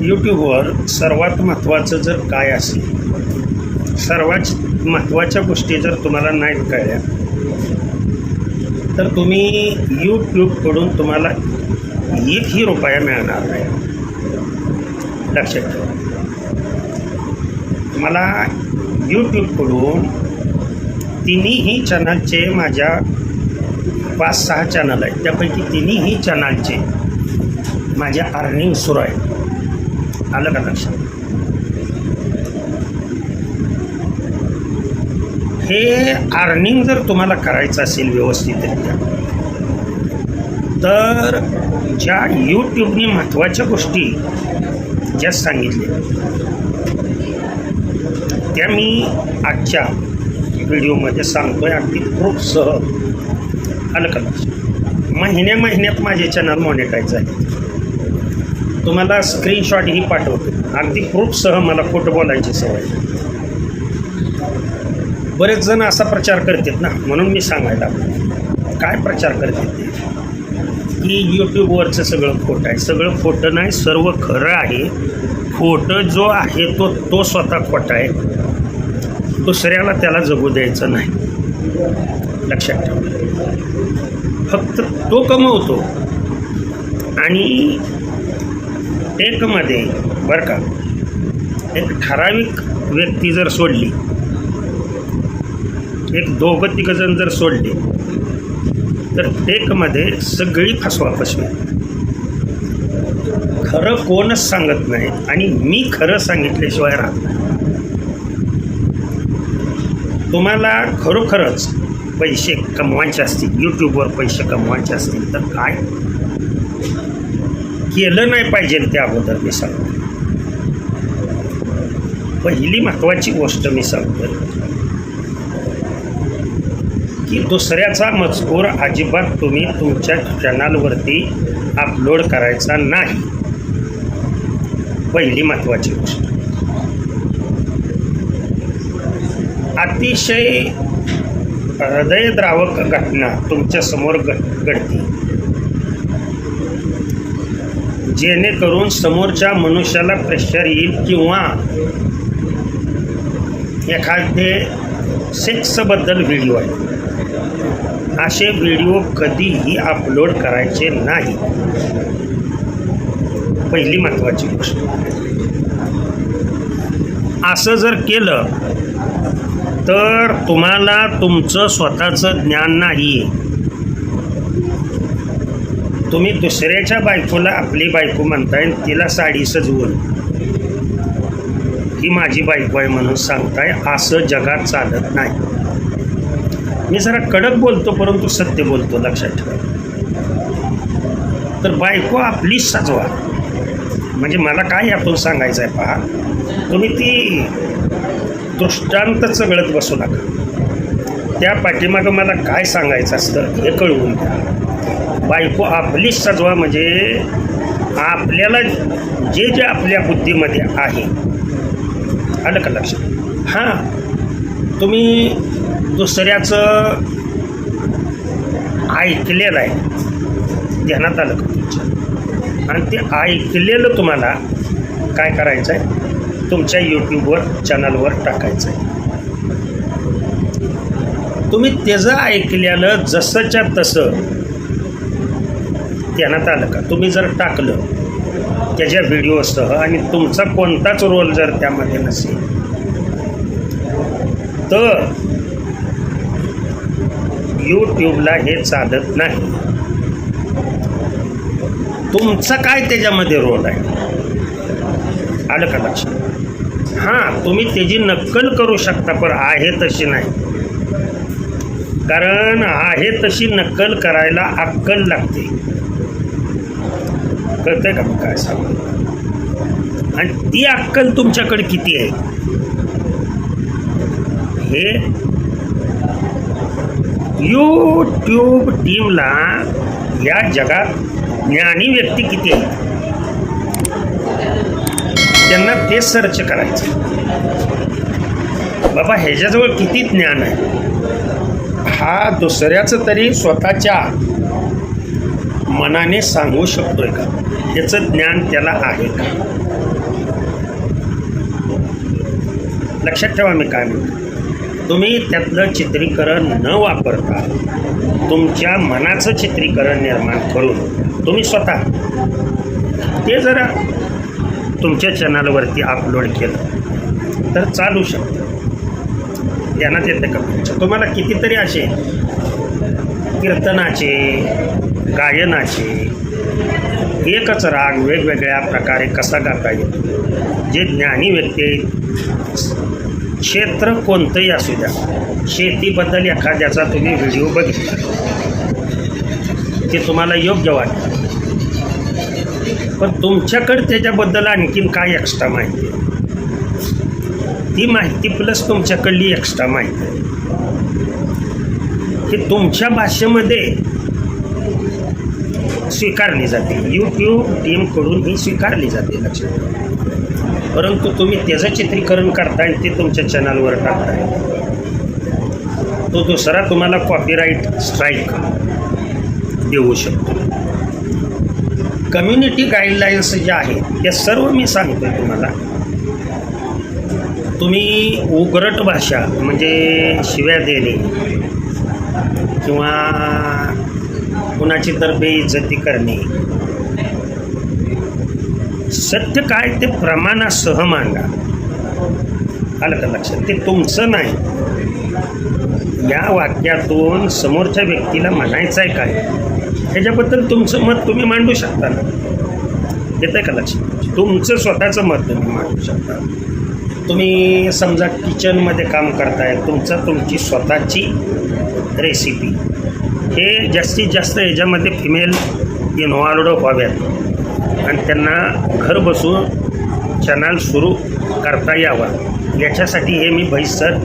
यूट्यूबवर सर्वात महत्त्वाचं जर काय असेल सर्वात महत्त्वाच्या गोष्टी जर तुम्हाला नाही कळल्या तर तुम्ही यूट्यूबकडून तुम्हाला एकही रुपया मिळणार नाही. लक्षात ठेवा. मला यूट्यूबकडून तिन्हीही चॅनलचे माझ्या पाच सहा चॅनल आहेत त्यापैकी तिन्हीही चॅनलचे माझ्या अर्निंग सुरू आहे आलं का लक्षात? हे अर्निंग जर तुम्हाला करायचं असेल व्यवस्थितरित्या तर ज्या यूट्यूबने महत्त्वाच्या गोष्टी ज्या सांगितल्या त्या मी आजच्या व्हिडिओमध्ये सांगतोय अगदी का लक्षात? महिन्या महिन्यात माझे चॅनल मॉनिटाईज आहे तुम्हाला स्क्रीनशॉटही पाठवतो. अगदी प्रूफसह मला फोटो बोलायची सवय. बरेच जण असा प्रचार करतात ना म्हणून मी सांगायला काय प्रचार करतात ते? की यूट्यूबवरचं सगळं खोटं आहे. सगळं खोटं नाही सर्व खरं आहे. खोटं जो आहे तो तो स्वतः खोटा आहे. दुसऱ्याला त्याला जगू द्यायचं नाही. लक्षात ठेवा. फक्त तो कमवतो. आणि एकमध्ये बरं का एक ठराविक व्यक्ती जर सोडली एक दोघं तिघजण जर सोडले तर टेकमध्ये सगळी फसवा फसवी. खरं कोणच सांगत नाही आणि मी खरं सांगितल्याशिवाय राहत नाही. तुम्हाला खरोखरच पैसे कमवायचे असतील यूट्यूबवर पैसे कमवायचे असतील तर काय? केलं नाही पाहिजे त्या अगोदर मी सांगतो. पहिली महत्त्वाची गोष्ट मी सांगतो. की दुसऱ्याचा मजकूर अजिबात तुम्ही तुमच्या चॅनलवरती अपलोड करायचा नाही. पहिली महत्त्वाची गोष्ट. अतिशय हृदयद्रावक घटना तुमच्यासमोर घड घडते जेणेकरून समोरच्या मनुष्याला प्रेशर येईल किंवा एखादे सेक्सबद्दल व्हिडिओ आहे. असे व्हिडिओ कधीही अपलोड करायचे नाही. पहिली महत्त्वाची गोष्ट. असं जर केलं तर तुम्हाला तुमचं स्वतःचं ज्ञान नाही तुम्ही दुसऱ्याच्या बायकोला आपली बायको म्हणताय तिला साडी सजवून. ही माझी बायको आहे म्हणून सांगताय असं जगात चालत नाही. मी जरा कडक बोलतो परंतु सत्य बोलतो लक्षात ठेवा. तर बायको आपलीच सजवा. म्हणजे मला काय यातून सांगायचं आहे पहा. तुम्ही ती दृष्टांत चगळत बसू नका. त्या पाठीमागं मला काय सांगायचं असतं हे कळवून द्या. बायको आपलीच सजवा म्हणजे आपल्याला जे जे आपल्या बुद्धीमध्ये आहे. आलं का लक्षात हां. तुम्ही दुसऱ्याचं ऐकलेलं आहे. ध्यानात आलं का तुमच्या? आणि ते ऐकलेलं तुम्हाला काय करायचं आहे? तुमच्या यूट्यूबवर चॅनलवर टाकायचं आहे. तुम्ही त्याचं ऐकलेलं जसंच्या तसं ध्यानात आलं का? तुम्ही जर टाकलं त्याच्या व्हिडिओसह आणि तुमचा कोणताच रोल जर त्यामध्ये नसेल तर यूट्यूबला हे चालत नाही. तुमचा काय त्याच्यामध्ये रोल आहे? आलं का लक्षात? हां तुम्ही त्याची नक्कल करू शकता पण आहे तशी नाही. कारण आहे तशी नक्कल करायला अक्कल लागते. कळतंय का मग काय सांगतो आणि ती अक्कल तुमच्याकडे किती आहे? हे यूट्यूब टीमला या जगात ज्ञानी व्यक्ती किती आहेत? त्यांना ते सर्च करायचं. बाबा ह्याच्याजवळ किती ज्ञान आहे? हा दुसऱ्याचं तरी स्वतःच्या मनाने सांगू शकतोय का? याचं ज्ञान त्याला आहे का? लक्षात ठेवा मी काय म्हणतो. तुम्ही त्यातलं चित्रीकरण न वापरता तुमच्या मनाचं चित्रीकरण निर्माण करून तुम्ही स्वतः ते जरा तुमच्या चॅनलवरती अपलोड केलं तर चालू शकतं. त्यांना ते का? तुम्हाला कितीतरी असे कीर्तनाचे गायनाचे एकच राग वेगवेगळ्या प्रकारे कसा गाता येतो? जे ज्ञानी व्यक्ती क्षेत्र कोणतंही असू द्या शेतीबद्दल एखाद्याचा तुम्ही व्हिडिओ बघितला ते तुम्हाला योग्य वाटतं. पण तुमच्याकडे त्याच्याबद्दल आणखीन काय एक्स्ट्रा माहिती आहे? ती माहिती प्लस तुमच्याकडली एक्स्ट्रा माहिती आहे. तुमच्या भाषेमध्ये स्वीकारली जाते. यूट्यूब टीमकडून ही स्वीकारली जाते लक्षात ठेवा. परंतु तुम्ही त्याचं चित्रीकरण करताय आणि ते तुमच्या चॅनलवर टाकताय. तो दुसरा तुम्हाला कॉपीराईट स्ट्राईक देऊ शकतो. कम्युनिटी गाईडलाईन्स ज्या आहेत त्या सर्व मी सांगतोय तुम्हाला. तुम्ही उग्रट भाषा म्हणजे शिव्या देणे किंवा कुणाची तर बेइज्जती करणे. सत्य काय ते प्रमाणासह मांडा. आलं का लक्षात? ते तुमचं नाही. या वाक्यातून समोरच्या व्यक्तीला म्हणायचं आहे काय? ह्याच्याबद्दल तुमचं मत तुम्ही मांडू शकता ना? येतं का लक्षात? तुमचं स्वतःचं मत तुम्ही मांडू शकता. तुम्ही समजा किचनमध्ये काम करताय तुमचं तुमची स्वतःची रेसिपी हे जास्तीत जास्त याच्यामध्ये फिमेल इन्व्हॉल्ड व्हाव्यात आणि त्यांना घर बसून चॅनल सुरू करता यावा. याच्यासाठी हे मी भैसर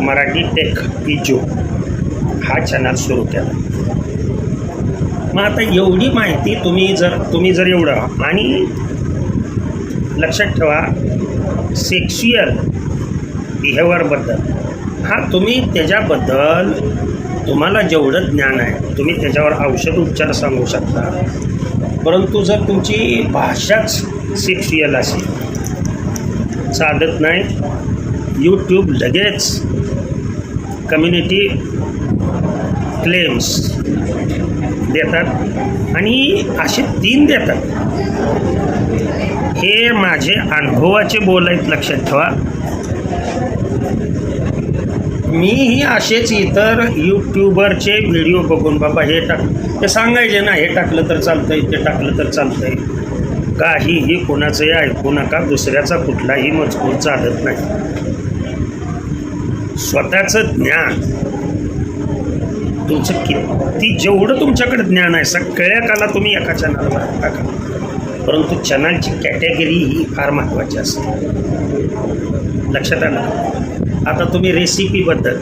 मराठी टेक इजो हा चॅनल सुरू केला. मग आता एवढी माहिती तुम्ही जर तुम्ही जर एवढं आणि लक्षात ठेवा सेक्शुअल बिहेवियरबद्दल हा तुम्ही त्याच्याबद्दल तुम्हाला जेवढं ज्ञान आहे तुम्ही त्याच्यावर औषध उपचार सांगू शकता. परंतु जर तुमची भाषाच सेक्शुअल असेल चालत नाही यूट्यूब लगेच कम्युनिटी क्लेम्स देतात आणि असे तीन देतात. हे माझे अनुभवाचे बोल आहेत लक्षात ठेवा. मीही असेच इतर यूट्यूबरचे व्हिडिओ बघून बाबा हे टाक ते सांगायचे ना हे टाकलं तर चालतंय ते टाकलं तर चालतंय. काहीही कोणाचंही ऐकू नका दुसऱ्याचा कुठलाही मजकूर चालत नाही. स्वतःचं ज्ञान. तुमचं किती जेवढं तुमच्याकडे ज्ञान आहे सगळ्या काला तुम्ही एका चॅनलवर टाका. परंतु चॅनलची कॅटेगरी ही फार महत्त्वाची असते. लक्षात आलं? आता तुम्ही रेसिपीबद्दल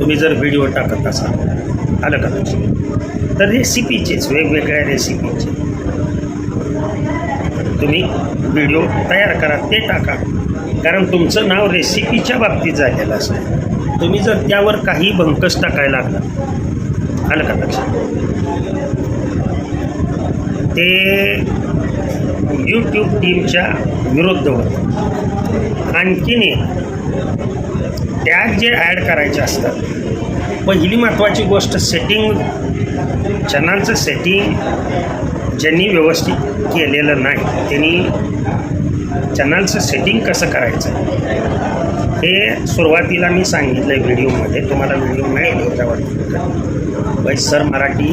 तुम्ही जर व्हिडिओ टाकत असाल आलं का लक्षात तर रेसिपीचेच वेगवेगळ्या रेसिपीचे तुम्ही व्हिडिओ तयार करा ते टाका. कारण तुमचं नाव रेसिपीच्या बाबतीत झालेलं असतं. तुम्ही जर त्यावर काही भंकस टाकायला लागला आलं का लक्षात ते यूट्यूब टीमच्या विरुद्ध होतं. आणखीन एक टॅग जे ॲड करायचे असतात पहिली महत्त्वाची गोष्ट सेटिंग चॅनलचं सेटिंग ज्यांनी व्यवस्थित केलेलं नाही त्यांनी चॅनलचं सेटिंग कसं करायचं? हे सुरुवातीला मी सांगितलं आहे व्हिडिओमध्ये तुम्हाला व्हिडिओ मिळेल याच्यावर सर मराठी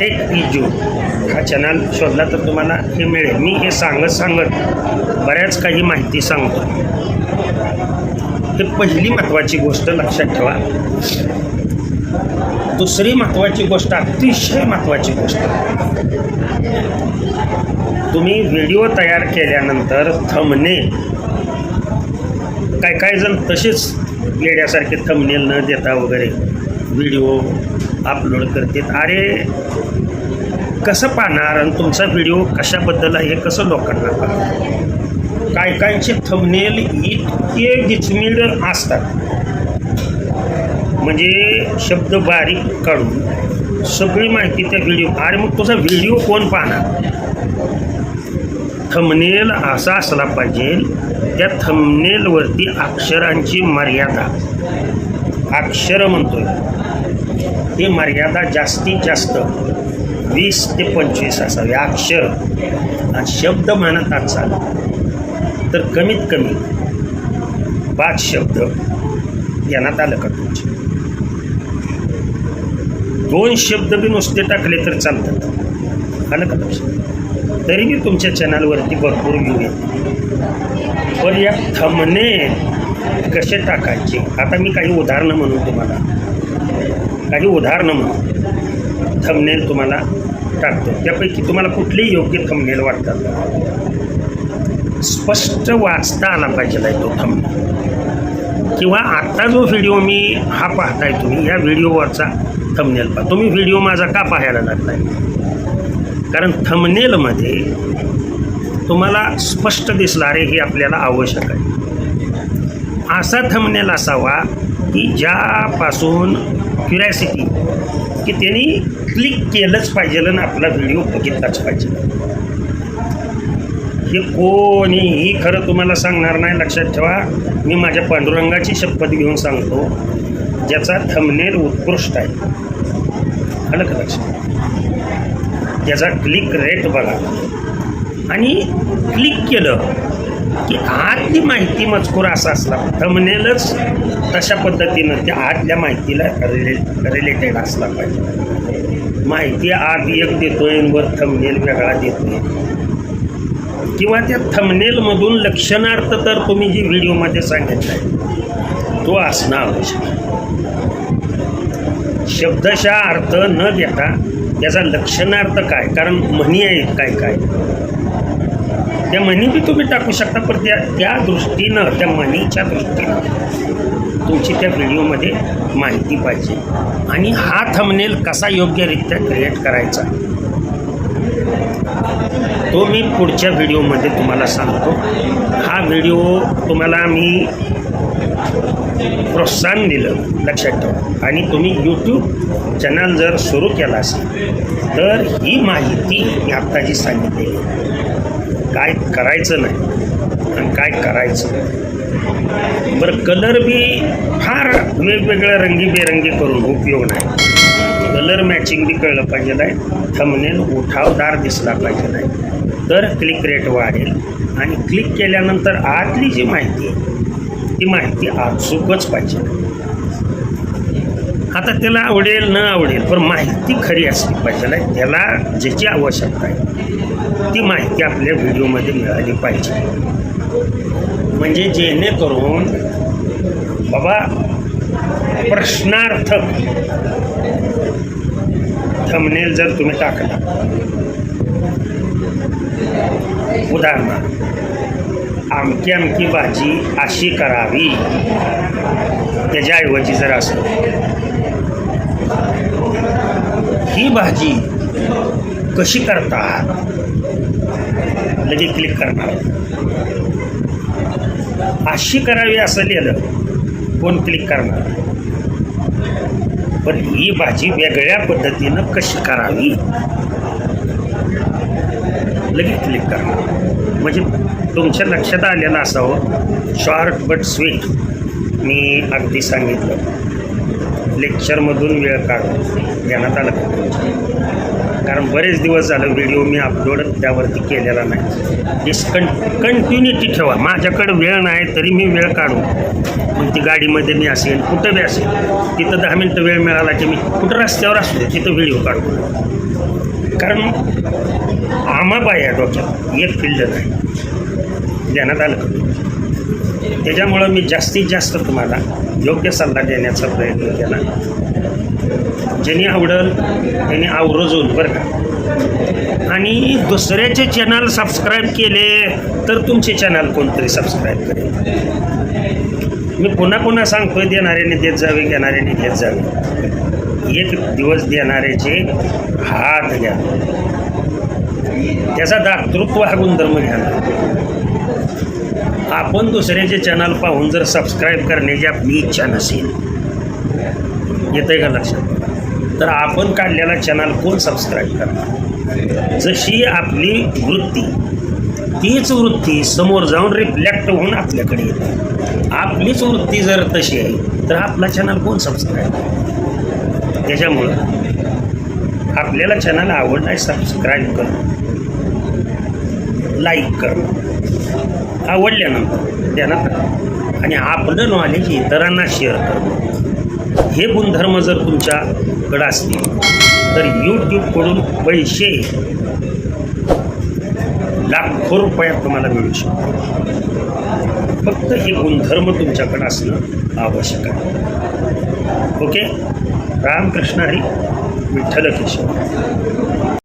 टेक इजू हा चॅनल शोधला तर तुम्हाला हे मिळेल. मी हे सांगत सांगत बऱ्याच काही माहिती सांगतो. हे पहिली महत्त्वाची गोष्ट लक्षात ठेवा. दुसरी महत्त्वाची गोष्ट अतिशय महत्त्वाची गोष्ट. तुम्ही व्हिडिओ तयार केल्यानंतर थमने काय काय जण तसेच येण्यासारखे थमनेल न देता वगैरे व्हिडिओ अपलोड करतात. अरे कसं पाहणार आणि तुमचा व्हिडिओ कशाबद्दल आहे हे कसं लोकांना पाहणार? काय कायचे थंबनेल इतके गिचमिड असतात. म्हणजे शब्द बारीक काढून सगळी माहिती त्या व्हिडिओ अरे मग तुझा व्हिडिओ कोण पाहणार? थंबनेल असा असला पाहिजे त्या थंबनेलवरती अक्षरांची मर्यादा. अक्षर म्हणतोय. ती मर्यादा जास्तीत जास्त वीस ते पंचवीस असावे अक्षर. हा शब्द म्हणत असाल तर कमीत कमी पाच शब्द घेण्यात आलं का तुमचे? दोन शब्द बी नुसते टाकले तर चालतात. आलं का लक्षात तरी मी तुमच्या चॅनलवरती भरपूर व्ह्यू येते पण या थमने कसे टाकायचे? आता मी काही उदाहरणं म्हणून तुम्हाला काही उदाहरणं म्हणून. थमनेल तुम्हाला टाकतो. त्यापैकी तुम्हाला कुठलेही योग्य थंबनेल वाटतात. स्पष्ट वाचता आला पाहिजे तो थंबनेल किंवा आत्ता जो व्हिडिओ मी हा पाहताय तुम्ही या व्हिडिओवरचा थंबनेल पहा. तुम्ही व्हिडिओ माझा का पाहायला लागलाय कारण थंबनेलमध्ये तुम्हाला स्पष्ट दिसला अरे हे आपल्याला आवश्यक आहे. असा थंबनेल असावा की ज्यापासून क्युरॅसिटी की त्यांनी क्लिक केलंच पाहिजे आणि आपला व्हिडिओ बघितलाच पाहिजे हे कोणीही खरं तुम्हाला सांगणार नाही लक्षात ठेवा. मी माझ्या पांडुरंगाची शपथ घेऊन सांगतो ज्याचा थमनेर उत्कृष्ट आहे. आलं का लक्षात? त्याचा क्लिक रेट बघा. आणि क्लिक केलं की आतली माहिती मजकूर असा असला थमनेलच तशा पद्धतीनं त्या आतल्या माहितीला रिले रिलेटेड असला पाहिजे. माहिती आत एक देतोय वर थमनेल वेगळा देतोय. किंवा त्या थमनेलमधून लक्षणार्थ तर तुम्ही जी व्हिडिओमध्ये सांगितला आहे तो असणं आवश्यक आहे. शब्दशः अर्थ न देता त्याचा लक्षणार्थ काय? कारण म्हणी आहेत काय काय? त्या म्हणीबी तुम्ही टाकू शकता पण त्या त्या दृष्टीनं त्या म्हणीच्या दृष्टीनं तुमची त्या व्हिडिओमध्ये माहिती पाहिजे. आणि हा थंबनेल कसा योग्यरित्या क्रिएट करायचा तो मी पुढच्या व्हिडिओमध्ये तुम्हाला सांगतो. हा व्हिडिओ तुम्हाला मी प्रोत्साहन दिलं लक्षात ठेवा. आणि तुम्ही यूट्यूब चॅनल जर सुरू केला असेल तर ही माहिती मी आत्ता जी सांगितलेली काय करायचं नाही आणि काय करायचं? बरं कलर बी फार वेगवेगळ्या रंगीबेरंगी करून उपयोग नाही. कलर मॅचिंग बी कळलं पाहिजे नाही. थमनेल उठावदार दिसला पाहिजे नाही. तर क्लिक रेट वाढेल आणि क्लिक केल्यानंतर आतली जी माहिती आहे ती माहिती आजूकच पाहिजे. आता त्याला आवडेल न आवडेल पण माहिती खरी असली पाहिजे नाही. त्याला ज्याची आवश्यकता आहे ती माहिती आपल्या व्हिडिओमध्ये मिळाली पाहिजे. म्हणजे जेणेकरून बाबा प्रश्नार्थक थंबनेल जर तुम्ही टाकला. उदाहरणार्थ आमकी आमकी भाजी अशी करावी. त्याच्याऐवजी जर असं ही भाजी कशी करतात? लगे क्लिक करणार. अशी करावी असं लिहिलं कोण क्लिक करणार? पण ही भाजी वेगळ्या पद्धतीनं कशी करावी? लगेच क्लिक करणार. म्हणजे तुमच्या लक्षात आलेलं असावं शॉर्ट बट स्वीट मी अगदी सांगितलं. लेक्चरमधून वेळ काढून देण्यात आलं तुमच्या? कारण बरेच दिवस झालं व्हिडिओ मी अपलोड त्यावरती केलेला नाही. डिस्कं कंटिन्युटी ठेवा. माझ्याकडे वेळ नाही तरी मी वेळ काढू. मग ती गाडीमध्ये मी असेल कुठं बी असेल तिथं दहा मिनटं वेळ मिळाला की मी कुठं रस्त्यावर असतो तिथं व्हिडिओ काढू. कारण आमाबाई आहे डोक्यात एक फिल्ड नाही. देण्यात आलं का? त्याच्यामुळं मी जास्तीत जास्त तुम्हाला योग्य सल्ला देण्याचा प्रयत्न केला. ज्यांनी आवडल त्यांनी आवरजून बरं का? आणि दुसऱ्याचे चॅनल सबस्क्राईब केले तर तुमचे चॅनल कोणतरी सबस्क्राईब करेल. मी पुन्हा पुन्हा सांगतोय देणाऱ्याने देत जावे घेणाऱ्याने घेत जावे. एक दिवस देणाऱ्याचे हात घ्या. त्याचा दातृत्व हा गुणधर्म घ्या आपण दुसऱ्याचे चॅनल पाहून जर सबस्क्राईब करण्याची आपली इच्छा नसेल. येतं आहे का लक्षात? तर आपण काढलेला चॅनल कोण सबस्क्राईब करणार? जशी आपली वृत्ती तीच वृत्ती समोर जाऊन रिफ्लेक्ट होऊन आपल्याकडे येते. आपलीच वृत्ती जर तशी आहे तर आपला चॅनल कोण सबस्क्राईब त्याच्यामुळं आपल्याला चॅनल आवडलं आहे सबस्क्राईब करणं. लाईक करणं. आवडल्यानंतर त्यांना आणि आपलं नॉलेज इतरांना शेअर करणं. हे गुणधर्म जर तुमच्याकडं असतील तर यूट्यूबकडून पैसे लाखो रुपयात तुम्हाला मिळू शकतो फक्त हे गुणधर्म तुमच्याकडं असणं आवश्यक आहे. ओके? रामकृष्ण हरी विठ्ठल केशव.